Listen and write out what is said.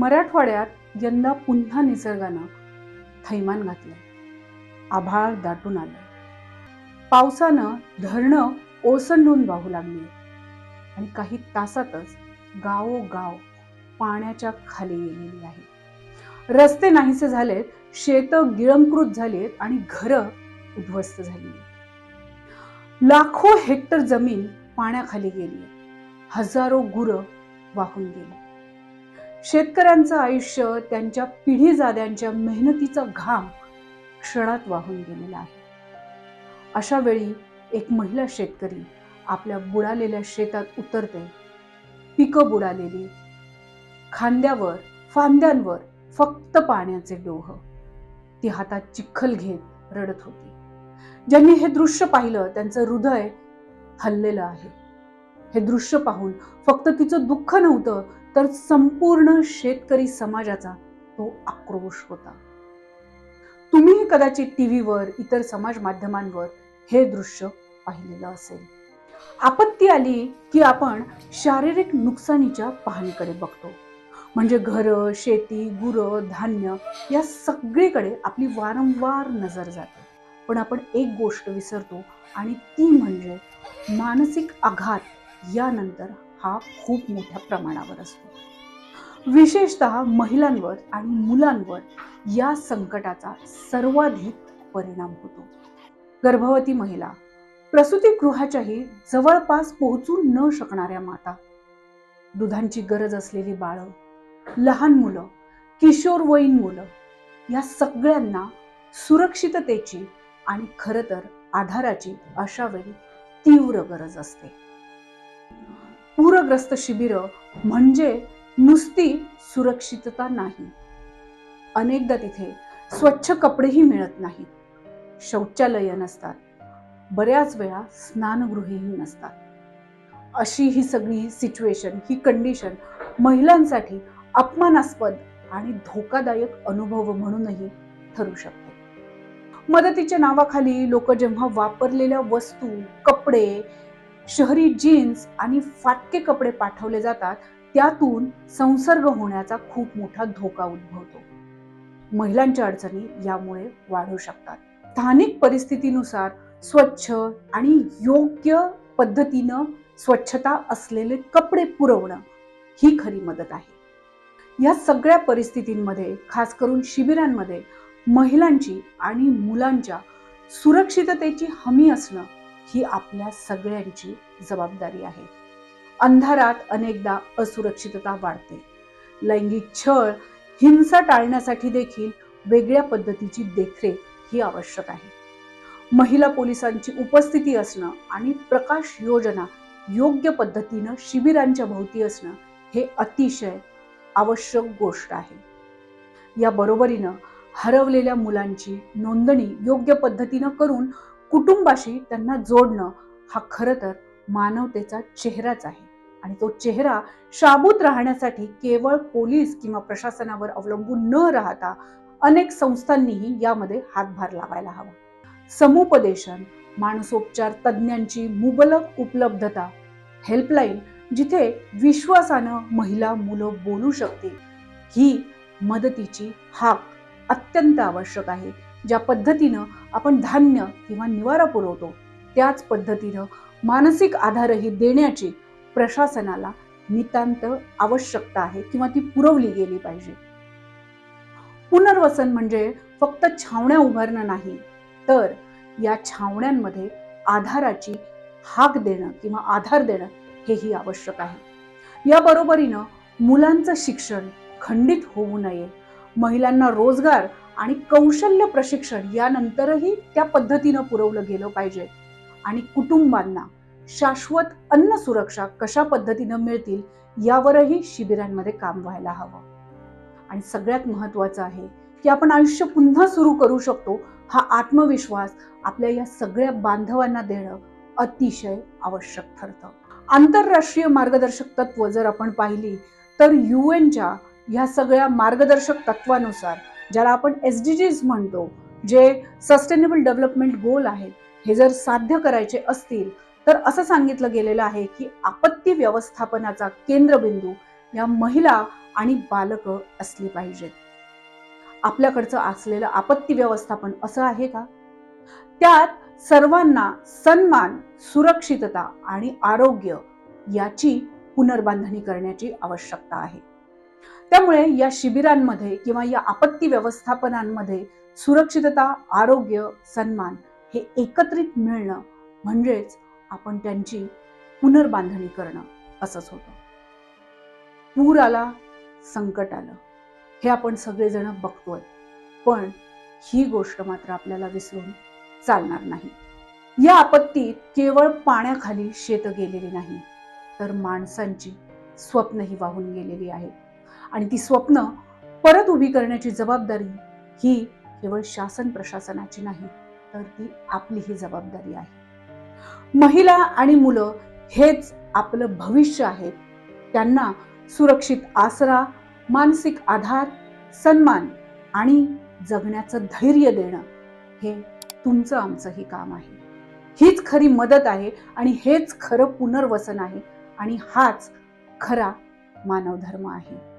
मराठवाड्यात यंदा पुन्हा निसर्गानं थैमान घातलं आभाळ दाटून आलं पावसानं धरणं ओसंडून वाहू लागली आणि काही तासातच गावोगाव पाण्याच्या खाली गेलेली आहे. रस्ते नाहीसे झालेत शेतं गिळंकृत झालीत आणि घरं उद्ध्वस्त झाली लाखो हेक्टर जमीन पाण्याखाली गेली हजारो गुरं वाहून गेली. शेतकऱ्यांचं आयुष्य त्यांच्या पिढी जाद्यांच्या मेहनतीचा घाम क्षणात वाहून गेलेला आहे. अशा वेळी एक महिला शेतकरी आपल्या बुडालेल्या शेतात उतरते. पिकं बुडालेली खांद्यावर फांद्यांवर फक्त पाण्याचे डोह. ती हातात चिखल घेत रडत होती. ज्यांनी हे दृश्य पाहिलं त्यांचं हृदय हल्लेलं आहे. हे दृश्य पाहून फक्त तिचं दुःख नव्हतं तर संपूर्ण शेतकरी समाजाचा तो आक्रोश होता. तुम्ही कदाचित टीव्हीवर इतर समाज माध्यमांवर हे दृश्य पाहिलेलं असेल. आपत्ती आली की आपण शारीरिक नुकसानीच्या पाहणीकडे बघतो. म्हणजे घरं शेती गुरं धान्य या सगळीकडे आपली वारंवार नजर जाते. पण आपण एक गोष्ट विसरतो आणि ती म्हणजे मानसिक आघात यानंतर हा खूप मोठ्या प्रमाणावर असतो. विशेषतः महिलांवर आणि मुलांवर या संकटाचा सर्वाधिक परिणाम होतो. गर्भवती महिला प्रसूतीगृहाच्याही जवळपास पोहोचू न शकणाऱ्या माता दुधांची गरज असलेली बाळं लहान मुलं किशोरवयीन मुलं या सगळ्यांना सुरक्षिततेची आणि खरं तर आधाराची अशा वेळी तीव्र गरज असते. पूरग्रस्त शिबिरं म्हणजे नुसती सुरक्षितता नाही. अनेकदा तिथे स्वच्छ कपडेही मिळत नाहीत. शौचालय नसतात. बऱ्याच वेळा स्नानगृहेही नसतात. अशी ही सगळी सिच्युएशन ही कंडिशन महिलांसाठी अपमानास्पद आणि धोकादायक अनुभव म्हणूनही ठरू शकते. मदतीच्या नावाखाली लोक जेव्हा वापरलेल्या वस्तू कपडे शहरी जीन्स आणि फाटके कपडे पाठवले जातात त्यातून संसर्ग होण्याचा खूप मोठा धोका उद्भवतो. महिलांच्या अडचणी यामुळे वाढू शकतात. स्थानिक परिस्थितीनुसार स्वच्छ आणि योग्य पद्धतीनं स्वच्छता असलेले कपडे पुरवणं ही खरी मदत आहे. या सगळ्या परिस्थितींमध्ये खास करून शिबिरांमध्ये महिलांची आणि मुलांच्या सुरक्षिततेची हमी असणं ही आपल्या सगळ्यांची जबाबदारी आहे. अंधारात अनेकदा असुरक्षितता वाढते. लैंगिक छळ हिंसा टाळण्यासाठी देखील वेगळ्या पद्धतीची देखरेख ही आवश्यक आहे. महिला पोलिसांची उपस्थिती असणं आणि प्रकाश योजना योग्य पद्धतीनं शिबिरांच्या भोवती असणं हे अतिशय आवश्यक गोष्ट आहे. या बरोबरीनं हरवलेल्या मुलांची नोंदणी योग्य पद्धतीनं करून कुटुंबाशी त्यांना जोडणं हा खरं तर मानवतेचा चेहराच आहे. आणि तो चेहरा शाबूत राहण्यासाठी केवळ पोलीस किंवा प्रशासनावर अवलंबून न राहता अनेक संस्थांनीही यामध्ये हातभार लावायला हवा. समुपदेशन मानसोपचार तज्ज्ञांची मुबलक उपलब्धता हेल्पलाईन जिथे विश्वासानं महिला मुलं बोलू शकतील ही मदतीची हाक अत्यंत आवश्यक आहे. ज्या पद्धतीनं आपण धान्य किंवा निवारा पुरवतो त्याच पद्धतीनं मानसिक आधारही देण्याची प्रशासनाला नितांत आवश्यकता आहे किंवा ती पुरवली गेली पाहिजे. पुनर्वसन म्हणजे फक्त छावण्या उभारणं नाही तर या छावण्यांमध्ये आधाराची हाक देणं किंवा आधार देणं हेही आवश्यक आहे. या बरोबरीनं मुलांचं शिक्षण खंडित होऊ नये महिलांना रोजगार आणि कौशल्य प्रशिक्षण यानंतरही त्या पद्धतीनं पुरवलं गेलं पाहिजे. आणि कुटुंबांना शाश्वत अन्न सुरक्षा कशा पद्धतीनं मिळतील यावरही शिबिरांमध्ये काम व्हायला हवं. आणि सगळ्यात महत्वाचं आहे की आपण आयुष्य पुन्हा सुरू करू शकतो हा आत्मविश्वास आपल्या या सगळ्या बांधवांना देणं अतिशय आवश्यक ठरतं. आंतरराष्ट्रीय मार्गदर्शक तत्व जर आपण पाहिली तर यू एनच्या ह्या सगळ्या मार्गदर्शक तत्वानुसार ज्याला आपण एस डी जीज म्हणतो जे सस्टेनेबल डेव्हलपमेंट गोल आहेत हे जर साध्य करायचे असतील तर असं सांगितलं गेलेलं आहे की आपत्ती व्यवस्थापनाचा केंद्रबिंदू या महिला आणि बालकं असली पाहिजेत. आपल्याकडचं असलेलं आपत्ती व्यवस्थापन असं आहे का? त्यात सर्वांना सन्मान सुरक्षितता आणि आरोग्य याची पुनर्बांधणी करण्याची आवश्यकता आहे. त्यामुळे या शिबिरांमध्ये किंवा या आपत्ती व्यवस्थापनांमध्ये सुरक्षितता आरोग्य सन्मान हे एकत्रित मिळणं म्हणजेच आपण त्यांची पुनर्बांधणी करणं असंच होतं. पूर आला संकट आलं हे आपण सगळेजण बघतोय. पण ही गोष्ट मात्र आपल्याला विसरून चालणार नाही. या आपत्तीत केवळ पाण्याखाली शेत गेलेली नाही तर माणसांची स्वप्नही वाहून गेलेली आहेत. आणि ती स्वप्न परत उभी करण्याची जबाबदारी ही केवळ शासन प्रशासनाची नाही तर ती आपली ही जबाबदारी आहे. महिला आणि मुलं हेच आपलं भविष्य आहे. त्यांना सुरक्षित आसरा मानसिक आधार सन्मान आणि जगण्याचं धैर्य देणं हे तुमचं आमचंही काम आहे. हीच खरी मदत आहे आणि हेच खरं पुनर्वसन आहे आणि हाच खरा मानवधर्म आहे.